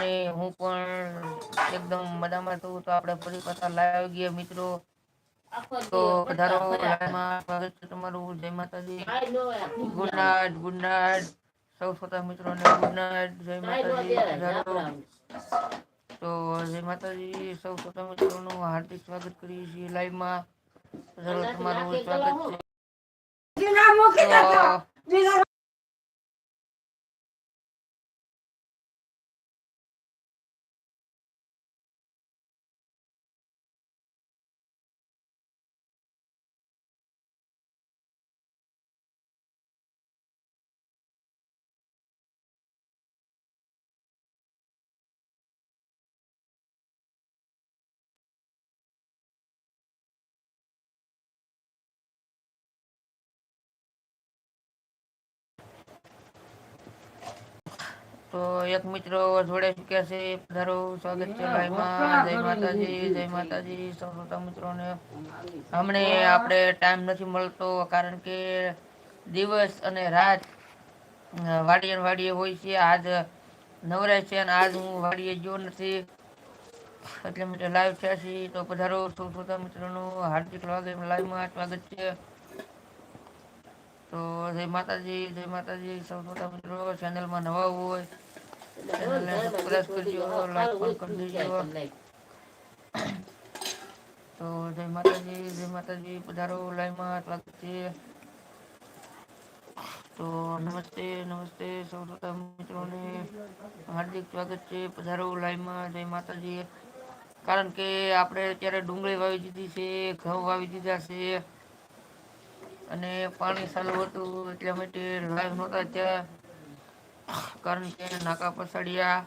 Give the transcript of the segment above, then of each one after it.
અને હું પણ એકદમ મજામાં છું. તો આપણે ફરી પાછા લાવી ગયા મિત્રો. તો પધારો લાઈવમાં સ્વાગત છે તમારું. જય માતાજી. ગુડ નાઇટ ગુડ નાઇટ સૌ શ્રોતા મિત્રોને ગુડ નાઇટ જય માતાજી. પધારો તો જય માતાજી. સૌ શ્રોતા મિત્રોનું હાર્દિક સ્વાગત કરીએ છીએ લાઈવમાં તમારું સ્વાગત છે. તો એક મિત્રો જોડે ચૂક્યા છે પધારો સ્વાગત છે લાઈવમાં જય માતાજી જય માતાજી સૌ શ્રોતા મિત્રોને. હમણે આપણે ટાઈમ નથી મળતો કારણ કે દિવસ અને રાત વાડીએ વાડીએ હોય છે. આજ નવરાય છે અને આજ હું વાડીએ ગયો નથી. એટલે મિત્રો લાઈવ થયા છીએ. તો પધારો સૌ શ્રોતા મિત્રોનું હાર્દિક સ્વાગત લાઈવમાં સ્વાગત છે. તો જય માતાજી જય માતાજી. સૌ શ્રોતા મિત્રો ચેનલમાં નવા હોય ચેનલને સબસ્ક્રાઇબ કરજો લાઈક પણ કરી દેજો. તો જય માતાજી જય માતાજી. પધારો લાઈવમાં સ્વાગત છે તો નમસ્તે નમસ્તે સૌ શ્રોતા મિત્રોને. હાર્દિક સ્વાગત છે. પધારો લાઈવમાં, જય માતાજી. કારણ કે આપણે અત્યારે ડુંગળી વાવી દીધી છે, ઘઉં વાવી દીધા છે. અને પાણી ચાલુ હતું એટલા માટે લાઈવ નહોતા ત્યાં. કારણ કે નાકા પછાડ્યા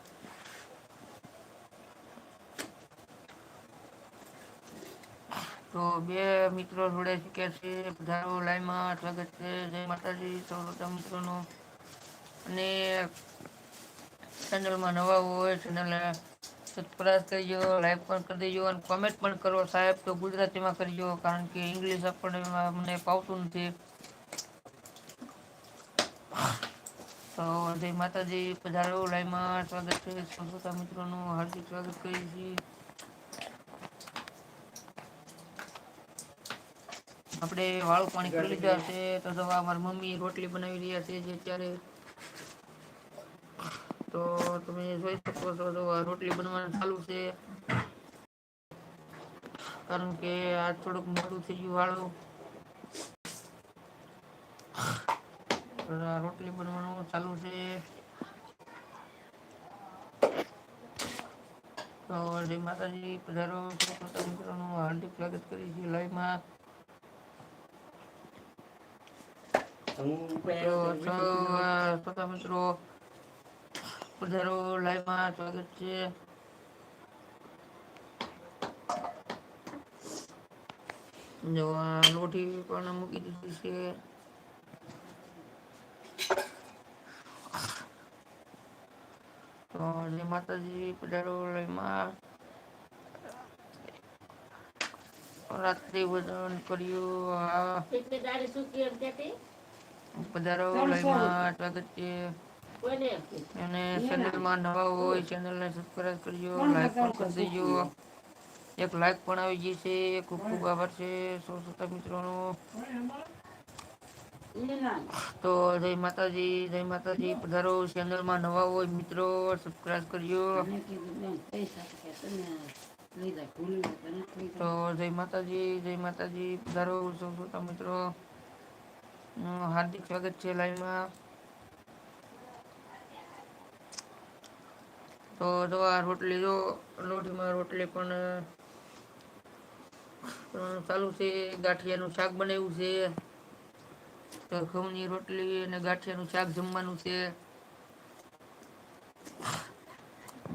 તો બે મિત્રો જોડે શીખ્યા છે. પધારો લાઈવમાં સ્વાગત છે. જય માતાજી, સૌ મિત્રોનું. અને ચેનલમાં નવા હોય ચેનલને સબસ્ક્રાઇબ કરજો લાઈક પણ કરી દેજો અને કોમેન્ટ પણ કરો સાહેબ, તો ગુજરાતીમાં કરજો કારણ કે ઇંગ્લિશ આપણને મને ફાવતું નથી. તો જય માતાજી, પધારો લાઈમાં સ્વાગત છે સંસ્કૃતા મિત્રોનું હાર્દિક સ્વાગત કરીએ છીએ. આપણે વાળું પાણી કરી લીધા છે તો અમારી મમ્મી રોટલી બનાવી રહ્યા છે, જે અત્યારે તો તમે જોઈ શકો છો તો રોટલી બનવાનું ચાલુ છે. કારણ કે આ થોડુંક મોડું થઈ ગયું વાળું. રોટલી બનવાનું ચાલુ છે. તો જય માતાજી પધારો. મિત્રોનું હાર્દિક સ્વાગત કરી છે લાઈવમાં. શ્રોતા મિત્રો પધારો લાઈવમાં સ્વાગત છે. લોટી પણ મૂકી દીધી છે. તો જય માતાજી પધારો લાઈવમાં રાત્રિ ભજન કર્યું પધારો લાઈવમાં સ્વાગત છે. અને ચેનલમાં નવા હોય ચેનલને સબસ્ક્રાઇબ કરજો લાઈક પણ કરી દેજો. એક લાઈક પણ આવી ગઈ છે. ખૂબ ખૂબ આભાર છે સૌ શ્રોતા મિત્રોનો. તો જય માતાજી જય માતાજી. પધારો. ચેનલમાં નવા હોય મિત્રો સબસ્ક્રાઇબ કરજો. તો જય માતાજી જય માતાજી. પધારો સૌ શ્રોતા મિત્રો. હાર્દિક સ્વાગત છે લાઈવમાં તો જો આ રોટલી જો, લોઢીમાં રોટલી પણ ચાલુ છે. ગાંઠિયાનું શાક બનાવ્યું છે. ઘઉંની રોટલી અને ગાંઠિયાનું શાક જમવાનું છે.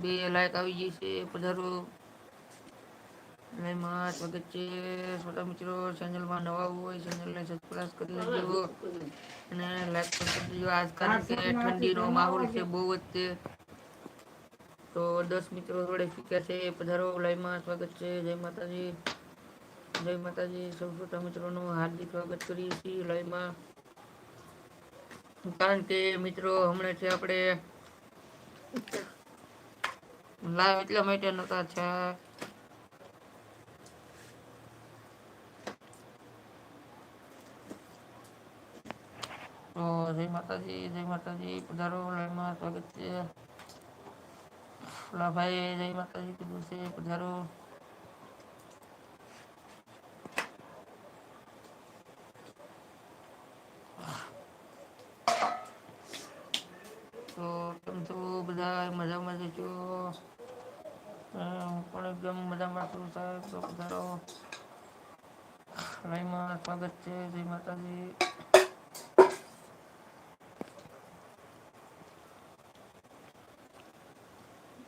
બે લાયક આવી ગઈ છે પધારો. એમાં સ્વાગત છે છોટા મિત્રો ચેનલમાં નવા હોય, ચેનલને સબસ્ક્રાઈબ કરી લેજો. અને લાઈક પણ કરી દેજો આજ ઠંડીનો માહોલ છે બહુ જ તે દસ મિત્રો જોડે શીખ્યા છે. પધારો. લાઈવમાં સ્વાગત છે. જય માતાજી. જય માતાજી. સૌ શ્રોતા મિત્રોનું હાર્દિક સ્વાગત કરીએ છીએ લાઈવમાં. કારણ કે મિત્રો હમણાં છે આપણે લાઈવ એટલા માટે નતા છે તો જય માતાજી જય માતાજી. પધારો. લાઈવમાં સ્વાગત છે. ફુલાભાઈ જય માતાજી કીધું છે પધારો તો કેમ છો બધા? મજામાં છો? હું પણ એકદમ મજામાં છું સાહેબ. તો પધારો લાઈમાં સ્વાગત છે. જય માતાજી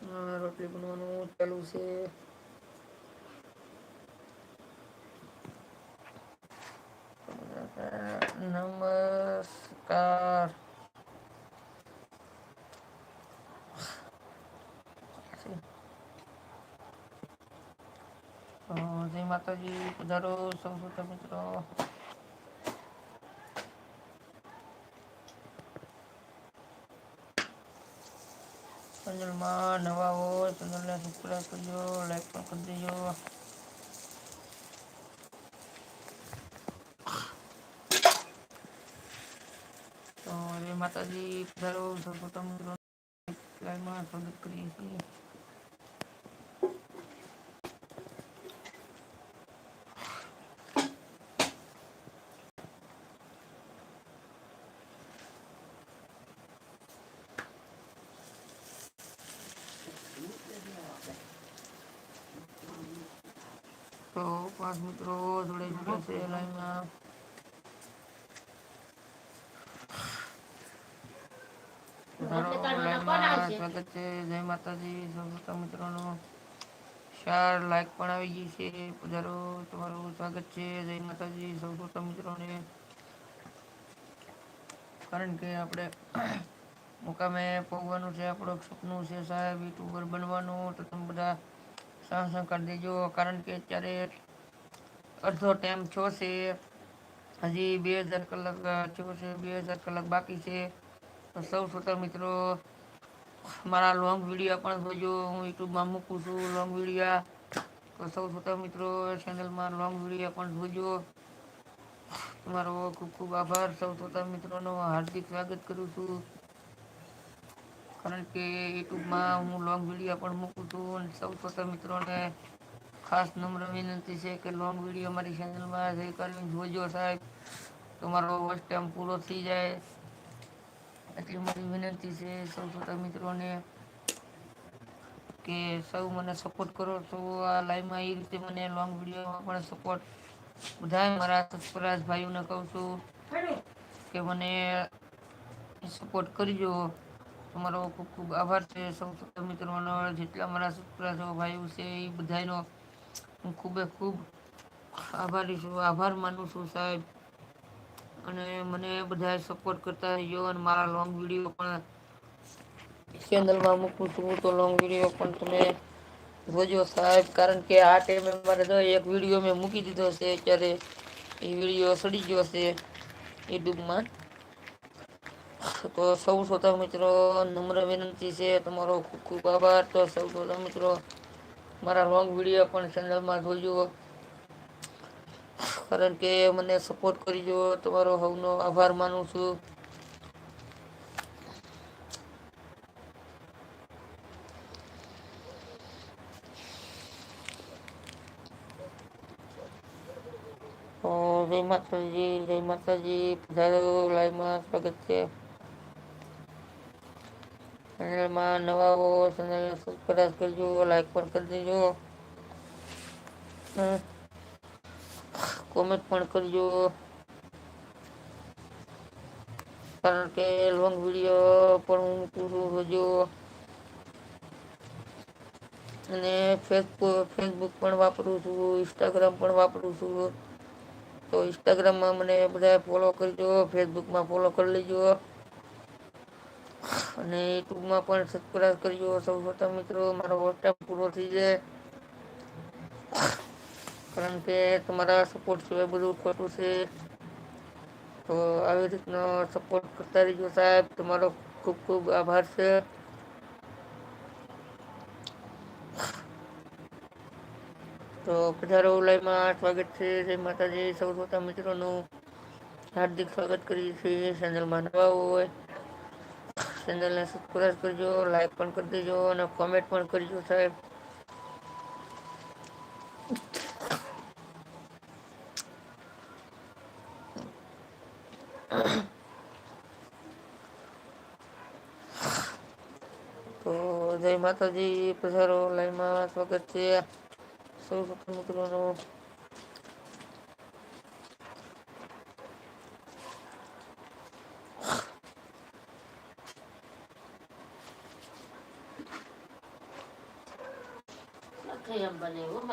હા, રોટલી બનવાનું ચાલુ છે. નમસ્કાર. જય માતાજી. પધારો સૌ મિત્રો. ચેનલમાં નવા હો ચેનલને સબસ્ક્રાઈબ કરજો લાઈક પણ કરી દેજો. તો માતાજી પધારો સૌ શ્રોતા મિત્રો લાઈવમાં સ્વાગત કરીએ છીએ તો પાંચ મિત્રો જોડે છે સ્વાગત છે. જય માતાજી. સૌ મિત્રોનો ચાર લાઈક પણ આવી ગઈ છે. પધારો તમારું સ્વાગત છે. જય માતાજી. સૌ શ્રોતા મિત્રોને કારણ કે આપણે મુકામે પહોંચવાનું છે આપણું સપનું છે સાહેબ યુટ્યુબર બનવાનું. તો તમે બધા સાહ સહકાર દેજો. કારણ કે અત્યારે અડધો ટાઈમ છે હજી બે હજાર કલાક છે બે હજાર કલાક બાકી છે. સૌ શ્રોતા મિત્રો, મારા લોંગ વિડીયા પણ જોજો. હું યુટ્યુબમાં મૂકું છું લોંગ વિડીયા તો સૌ શ્રોતા મિત્રો ચેનલમાં લોંગ વિડીયા પણ જોજો. તમારો ખૂબ ખૂબ આભાર. સૌ શ્રોતા મિત્રોનો હાર્દિક સ્વાગત કરું છું. કારણ કે યુટ્યુબમાં હું લોંગ વીડિયો પણ મૂકું છું અને સૌ શ્રોતા મિત્રોને ખાસ નમ્ર વિનંતી છે કે લોંગ વીડિયો મારી ચેનલમાં જઈ કરીને જોજો સાહેબ. તમારો વોચ ટાઈમ પૂરો થઈ જાય. એટલી મારી વિનંતી છે સૌ શ્રોતા મિત્રોને કે સૌ મને સપોર્ટ કરો. તો આ લાઈવમાં એ રીતે મને લોંગ વિડીયોમાં પણ સપોર્ટ બધા મારા સબસ્ક્રાઇબ ભાઈઓને કહું છું કે મને સપોર્ટ કરજો. તમારો ખૂબ ખૂબ આભાર છે. સૌ શ્રોતા મિત્રોનો, જેટલા મારા સબસ્ક્રાઇબ ભાઈઓ છે એ બધાનો હું ખૂબે ખૂબ આભારી છું. આભાર માનું છું સાહેબ. અને મને બધા સપોર્ટ કરતા રહ્યો અને મારા લોંગ વીડિયો પણ ચેનલમાં મૂકું છું. તો લોંગ વીડિયો પણ તમે જોજો સાહેબ. કારણ કે આ ટાઈમે મારે તો એક વીડિયો મેં મૂકી દીધો છે. અત્યારે એ વીડિયો સડી ગયો છે યુટ્યુબમાં. તો સૌ શ્રોતા મિત્રો, નમ્ર વિનંતી છે. તમારો ખૂબ ખૂબ આભાર. તો સૌ શ્રોતા મિત્રો મારા લોંગ વીડિયો પણ ચેનલમાં જોજો. કારણ કે મને સપોર્ટ કરીજો. તમારો હવનો આભાર માનું છું. જય માતાજી જય માતાજી. પધારો લાઈવમાં સ્વાગત છે. ચેનલમાં નવા હો ચેનલ સબસ્ક્રાઈબ કરજો લાઈક પણ કરી દેજો. કોમેન્ટ પણ કરજો. કારણ કે લોંગ વીડિયો પણ હું પૂરું જોજો અને ફેસબુક ફેસબુક પણ વાપરું છું ઇન્સ્ટાગ્રામ પણ વાપરું છું. તો ઇન્સ્ટાગ્રામમાં મને બધા ફોલો કરજો ફેસબુકમાં ફોલો કરી લેજો. અને યુટ્યુબમાં પણ સબસ્ક્રાઈબ કરજો સૌ શ્રોતા મિત્રો, મારો વોટ્સએપ પૂરો થઈ જાય. કારણ કે તમારા સપોર્ટ સિવાય બધું ખોટું છે. તો આવી રીતનો સપોર્ટ કરતા રહેજો સાહેબ. તમારો ખૂબ ખૂબ આભાર છે. તો પધારો લાઈમાં સ્વાગત છે. જય માતાજી. સૌ શ્રોતા મિત્રોનું હાર્દિક સ્વાગત કરીએ છીએ. ચેનલમાં નવા હોય ચેનલને સબસ્ક્રાઈબ કરજો લાઈક પણ કરી દેજો અને કોમેન્ટ પણ કરજો સાહેબ. તો જય માતાજી, પધારો, લાઈનમાં સ્વાગત છે. સૌ શ્રોતા મિત્રોનું. શાકે એમ બને એવું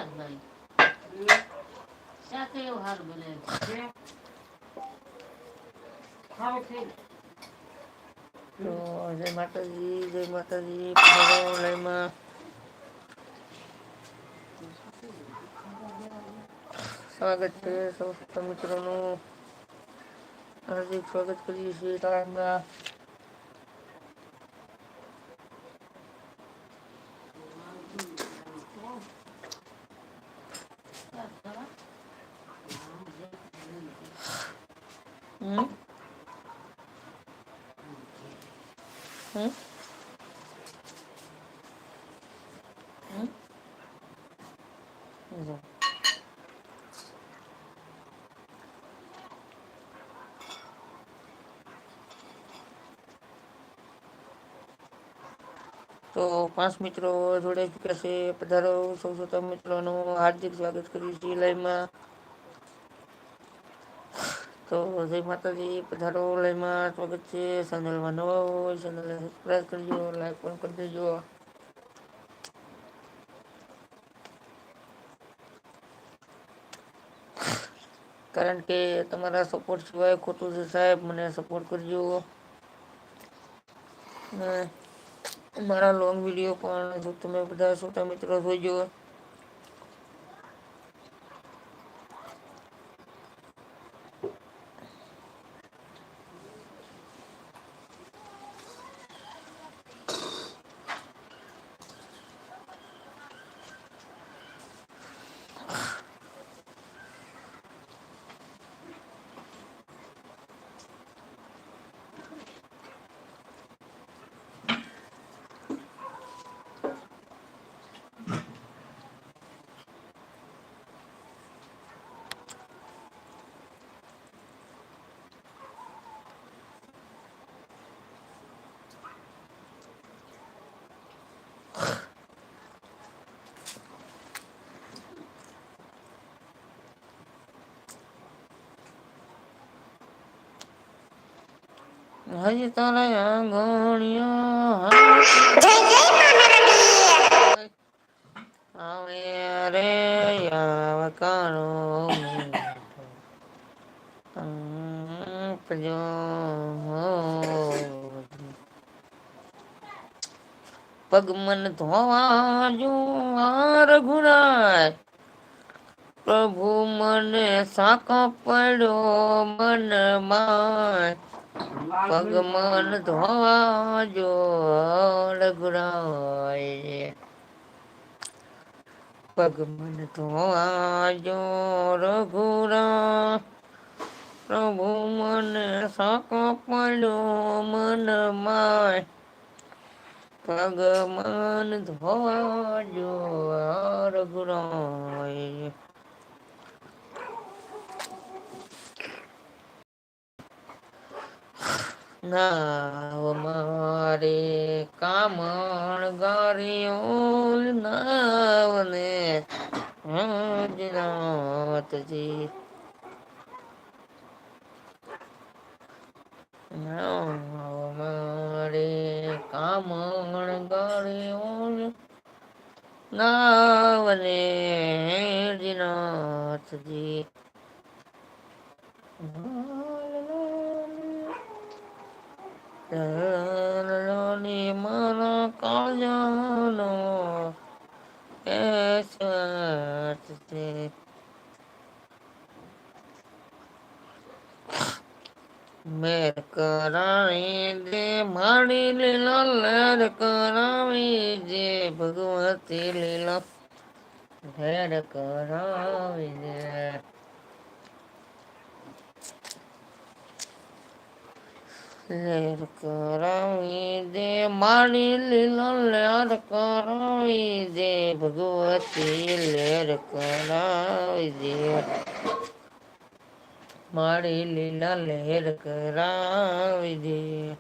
સારું બને? તો જય માતાજી જય માતાજી લાઈમાં સ્વાગત છે સૌ મિત્રોનું. હાર્દિક સ્વાગત કરીએ છીએ તારામાં હમ હમ હમ જો. તો પાંચ મિત્રો જોડાઈ ચૂક્યા છે પધારો સૌ શ્રોતા મિત્રોનું હાર્દિક સ્વાગત કરીએ છીએ લાઈવમાં તો જય માતાજી પધારો લાઈવમાં સ્વાગત છે. ચેનલમાં નવા હોય ચેનલને સબસ્ક્રાઈબ કરજો લાઈક પણ કરી દેજો. કારણ કે તમારા સપોર્ટ સિવાય ખોટું છે સાહેબ, મને સપોર્ટ કરજો. મારા લોંગ વીડિયો પણ જો તમે બધા શ્રોતા મિત્રો જોઈજો હજી તારા આંગણિયા આવે રે આવકારો પજો પગ મન ધોવા જુવાર ગુરાય પ્રભુ મને સાકો પડ્યો મન માય. પગ મન ધોવા જો રઘુરાય પગ મન જો રઘુરા પ્રભુ મન સાક પડ્યો મન માય પગ મન રઘુરાય નાવ મારે કામણ ગારિયો નાવને હજરાતજી નાવ મારે કામણ ગારિયો નાવને જીનાથજી કાળજાનો મેર કરાવી દે મારી લીલા લેર કરાવી જે ભગવતી લીલા ઘેર કરાવી દે લેર કરાવી દે, મારી લીલો લેર કરાવી દે, ભગવતી લેર કરાવી દે. મારી લીલા લેર કરાવી દે.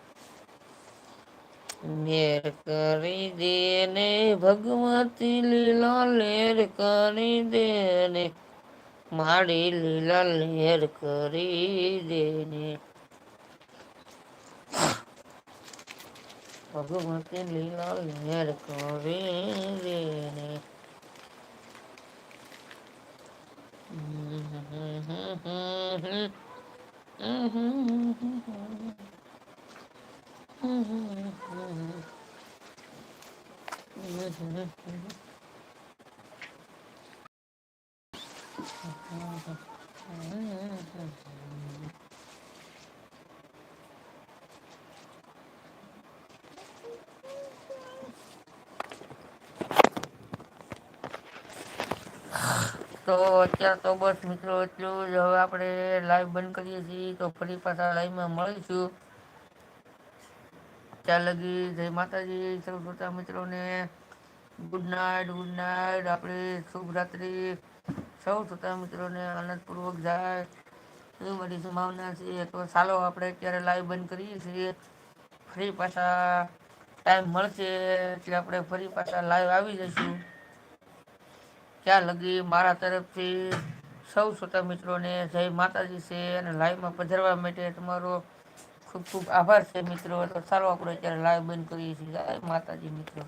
મેર કરી દે ને, ભગવતી લીલા લેર કરી દે ને, મારી લીલા લેર કરી દે ને. ભગવતી લીલા લહેર કરી દે તો અત્યારે તો બસ મિત્રો એટલું જ. હવે આપણે લાઈવ બંધ કરીએ છીએ તો ફરી પાછા લાઈવમાં મળીશું. ત્યાં લગી જય માતાજી સૌ શ્રોતા મિત્રોને ગુડ નાઇટ ગુડ નાઇટ આપણે શુભ રાત્રિ. સૌ શ્રોતા મિત્રોને આનંદપૂર્વક જાય. એવી બધી સંભાવના છે. તો ચાલો આપણે અત્યારે લાઈવ બંધ કરીએ છીએ. ફરી પાછા ટાઈમ મળશે એટલે આપણે ફરી પાછા લાઈવ આવી જઈશું. ત્યાં લગી? મારા તરફથી સૌ શ્રોતા મિત્રોને જય માતાજી છે અને લાઈવમાં પધારવા માટે તમારો ખૂબ ખૂબ આભાર છે મિત્રો. તો ચાલો આપણે અત્યારે લાઈવ બંધ કરીએ છીએ. જય માતાજી મિત્રો.